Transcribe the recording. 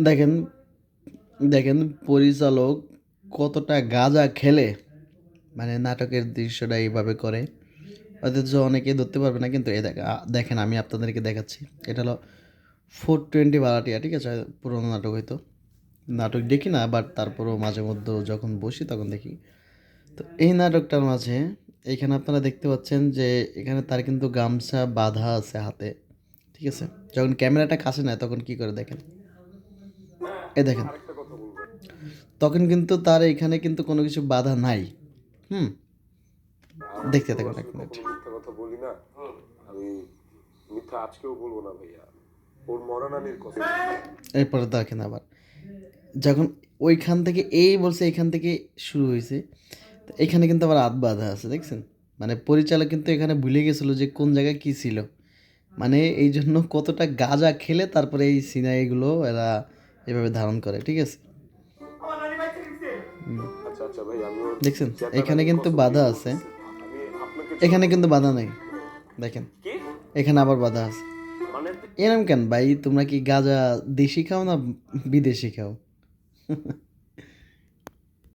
দেখেন দেখেন পরিচালক কতটা গাঁজা খেলে মানে নাটকের দৃশ্যটা এইভাবে করে। অথচ অনেকে ধরতে পারবে না, কিন্তু এই দেখ- দেখেন আমি আপনাদেরকে দেখাচ্ছি। এটা হলো ফোর টোয়েন্টি ভাড়াটিয়া ঠিক আছে? পুরোনো নাটক হয়তো। নাটক দেখি না বাট তারপরেও মাঝে মধ্যে যখন বসি তখন দেখি। তো এই নাটকটার মাঝে এখানে আপনারা দেখতে পাচ্ছেন যে এখানে তার কিন্তু গামছা বাঁধা আছে হাতে, ঠিক আছে? যখন ক্যামেরাটা কাছে নেয় তখন কি করে দেখেন? এ দেখেন। তখন কিন্তু তার এখানে কিন্তু কোনো কিছু বাধা নাই। হুম? দেখতে থাকুন এক মিনিট। কথা বলি না। আমি মিথ্যা আজকেও বলব না ভাইয়া। ওর মরানানির কথা। এরপরে দেখেন আবার। যখন ওইখান থেকে এই বলছে এখান থেকে শুরু হয়েছে। এখানে কিন্তু আবার হাত বাঁধা আছে দেখছেন? মানে পরিচালক কিন্তু এখানে ভুলে গেছিল যে কোন জায়গায় কী ছিল। মানে এই জন্য কতটা গাঁজা খেলে তারপরে এই সিনাইগুলো এরা এভাবে ধারণ করে ঠিক আছে? আচ্ছা আচ্ছা দেখছেন এখানে কিন্তু বাধা আছে। এখানে কিন্তু বাধা নেই। দেখেন এখানে আবার বাধা আছে। মানে এরম কেন ভাই? তোমরা কি গাজা দেশি খাও না বিদেশি খাও?